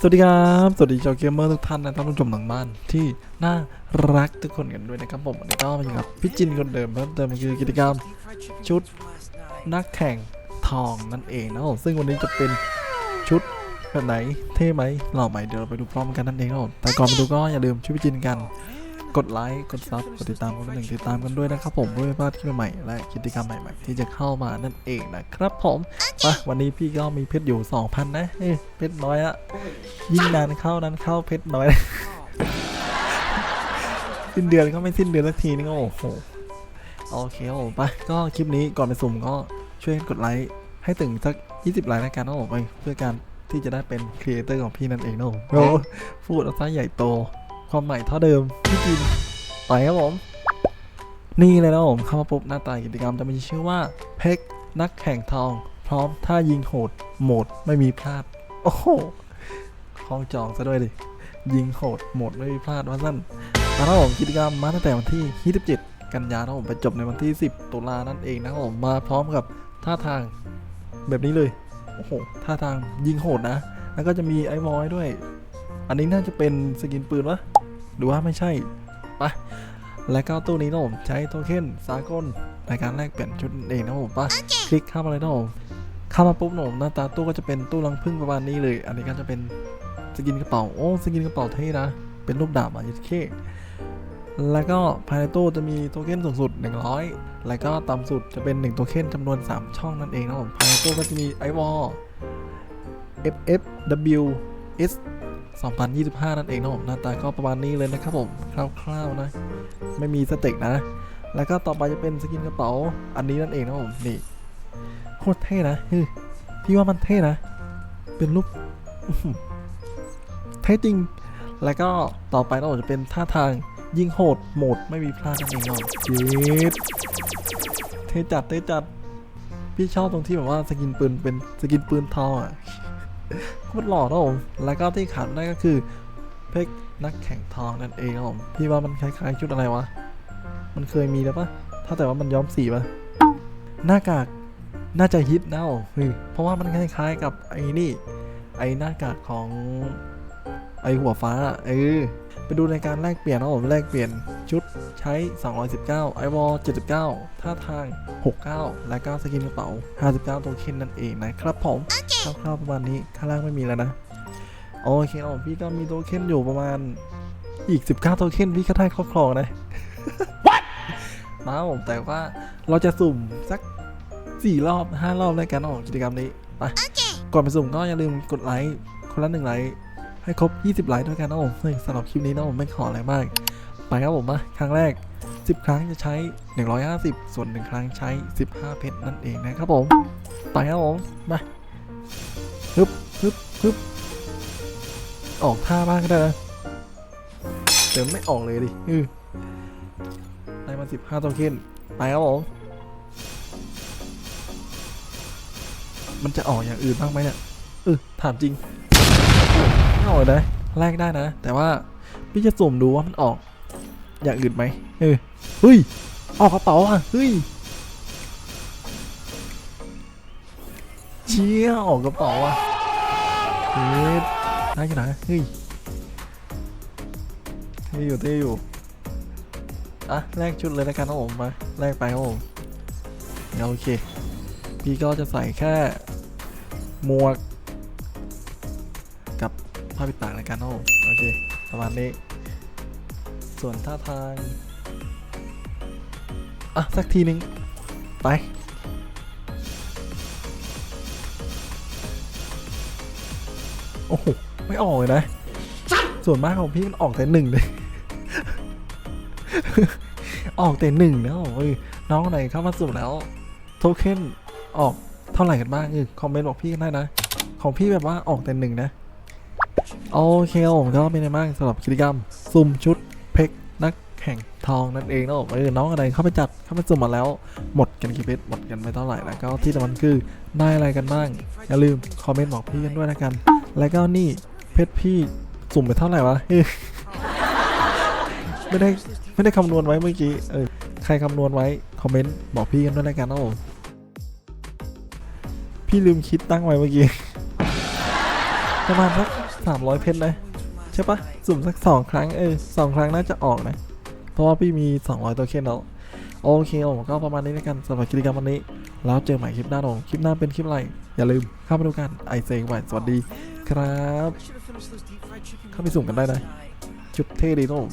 สวัสดีครับ สวัสดีชาวเกมเมอร์ทุกท่านนะท่านผู้ชมทางบ้านที่น่ารักทุกคนกันด้วยนะครับผมวันนี้ก็มาอยู่กับพี่จินคนเดิมเพิ่มเติมคือกิจกรรมชุดนักแข่งทองนั่นเองนะผมซึ่งวันนี้จะเป็นชุดแบบไหนเท่ไหมหล่อไหมเดี๋ยวเราไปดูพร้อมกันนั่นเองครับแต่ก่อนไปดูก็อย่าลืมช่วยพี่จินกัน กดไลค์ กดซับ กดติดตามกันหนึ่งติดตามกันด้วยนะครับผมเพื่อไม่พลาดคลิปใหม่ๆและกิจกรรมใหม่ๆ ที่จะเข้ามานั่นเองนะครับผมไปวันนี้พี่ก็มีเพชรอยู่ 2,000 นะเอ้ยเพชรน้อยอะยิ่งนานเข้านั้นเข้าเพชรน้อย สิ้นเดือนก็ไม่สิ้นเดือนสักทีนึงโอ้โหโอเคครับผมไปก็คลิปนี้ก่อนไปสุ่มก็ช่วยกดไลค์ให้ถึงสัก 20 ไลค์แล้วกันนะผมไปเพื่อการที่จะได้เป็นครีเอเตอร์ของพี่นั่นเองนะผมโอ้พูดเอาซะใหญ่โต ความใหม่เท่าเดิมพี่จินไปครับผม นี่เลยนะผมเข้ามาปุ๊บหน้าตากิจกรรมจะมีชื่อว่าเพกนักแข่งทอง พร้อมท่ายิงโหดโหมดไม่มีพลาด โอ้โหคล้องจองซะด้วยดิยิงโหดโหมดไม่มีพลาดว่าสั้นมาแล้วผมกิจกรรมมาตั้งแต่วันที่ 27 กันยายนะผมไปจบในวันที่ 10 ตุลานั่นเองนะครับผมมาพร้อมกับท่าทางแบบนี้เลยโอ้โหท่าทางยิงโหดนะ แล้วก็จะมีไอวอยด้วย อันนี้น่าจะเป็นสกินปืนวะ หรือว่าไม่ใช่ไปะและก็ตู้นี้นะผมใช้โทเค็นสากลในการแลกเปลี่ยนชุดนั่นเองนะผมปะคลิกเข้ามาเลยนะผมเข้ามาปุ๊บนะผมหน้าตาตู้ก็จะเป็นตู้รังพึ่งประมาณนี้เลย อันนี้ก็จะเป็นสกินกระเป๋าโอ้สกินกระเป๋าเท่นะเป็นรูปดาบอะยัดเคแล้วก็ภายในตู้จะมีโทเค็นสูงสุด 100 แล้วก็ต่ำสุดจะเป็น 1 โทเค็นจำนวน 3 ช่องนั่นเองนะผมภายในตู้ก็จะมีไอวอล FFW S 2025 นั่นเองนะผมหน้าตาก็ประมาณนี้เลยนะครับผมคร่าวๆนะ ไม่มีสเต็กนะ แล้วก็ต่อไปจะเป็นสกินกระเป๋าอันนี้นั่นเองนะผมนี่โคตรเท่นะเฮ้ยพี่ว่ามันเท่นะ เป็นรูปเท่จริง แล้วก็ต่อไปนะผมจะเป็นท่าทางยิงโหดโหมดไม่มีพลาดนั่นเองนะจี๊ดเท่จัดเท่จัดพี่ชอบตรงที่แบบว่าสกินปืนเป็นสกินปืนทองอะ โคตรหล่อนะผมแล้วก็ที่ขาดไม่ได้ก็คือเพชรนักแข่งทองนั่นเองครับผมพี่ว่ามันคล้ายๆชุดอะไรวะ มันเคยมีแล้วปะถ้าแต่ว่ามันย้อมสีปะหน้ากากน่าจะฮิตนะเฮ้ยเพราะว่ามันคล้ายๆกับไอ้นี่ ไอ้หน้ากากของ ไอ้หัวฟ้าอะเออไปดูในการแลกเปลี่ยนนะผมแลกเปลี่ยนชุดใช้ 219 ไอวอล79 ท่าทาง 69 และก็สกินกระเป๋า 59ตัวเคนนั่นเองนะครับผมคร่าวๆประมาณนี้ข้างล่างไม่มีแล้วนะ โอเคครับผมพี่ก็มีโทเค็นอยู่ประมาณอีก 19 โทเค็นพี่ก็ได้ครอบครองนะมาครับผมแต่ว่าเราจะสุ่มสัก 4 รอบ 5 รอบแล้วกันออกกิจกรรมนี้ ไป ก่อนไปสุ่มก็อย่าลืมกดไลค์คนละหนึ่งไลค์ ให้ครบ 20ไลค์ด้วยกันนะผมสำหรับคลิปนี้นะผมไม่ขออะไรมาก ไปครับผมมาครั้งแรก 10 ครั้งจะใช้ 150 ส่วน 1 ครั้งใช้ 15 เพชรนั่นเองนะครับผม ไปครับผมมาฮึบฮึบฮึบออกท่าบ้างก็ได้นะเดี๋ยวไม่ออกเลยดิอือได้มาสิบห้าโทเค็นไปครับผมมันจะออกอย่างอื่นบ้างไหมเนี่ยเออถามจริง เลยนะแลกได้นะ แต่ว่าพี่จะสุ่มดูว่ามันออก อย่างอื่นไหมเออเฮ้ย ออกกระเป๋าอะเฮ้ยเชี่ยออกกระเป๋าอะเฮ้ยได้ขนาดนั้นเฮ้ยเท่อยู่เท่อยู่อะแลกชุดเลยแล้วกันครับผมมาแลกไปครับผมเอาโอเค พี่ก็จะใส่แค่หมวกกับ ผ้าปิดปากแล้วกันครับผมโอเค ประมาณนี้ ส่วนท่าทาง อะ สักทีนึง ไป โอ้โห ไม่ออกเลยนะ ส่วนมากของพี่มันออกแต่หนึ่งเลยออกแต่หนึ่งนะโอ้ยน้องไหนเข้ามาสุ่แล้ว โทเค็นออกเท่าไหร่กันบ้างเออคอมเมนต์บอกพี่กันได้นะ ของพี่แบบว่าออกแต่หนึ่งนะ โอเคครับผมก็เป็นไงบ้างสำหรับกิจกรรมสุ่มชุดเพกนักแข่งทองนั่นเองนะผมเออน้องอะไรเข้าไปจัดเข้าไปสุ่มมาแล้ว หมดกันกี่เพชรหมดกันไปเท่าไหร่แล้วก็ที่สำคัญคือได้อะไรกันบ้างอย่าลืมคอมเมนต์บอกพี่กันด้วยนะกัน แล้วก็นี่เพชรพี่สุ่มไปเท่าไหร่วะไม่ได้ไม่ได้คำนวณไว้เมื่อกี้เออใครคำนวณไว้คอมเมนต์บอกพี่กันด้วยนะกันนะผมพี่ลืมคิดตั้งไว้เมื่อกี้ประมาณสัก สามร้อยเพชรนะใช่ปะสุ่มสักสองครั้งเออสองครั้งน่าจะออกนะ เพราะว่าพี่มี 200 ตัวเคนแล้วโอเคผมก็ประมาณนี้แล้วกันสำหรับกิจกรรมวันนี้ แล้วเจอใหม่คลิปหน้าผมคลิปหน้าเป็นคลิปอะไร อย่าลืมเข้ามาดูกันไอเซงไว้สวัสดีครับ เข้าไปสุ่มกันได้นะจุดเท่ดีนะผม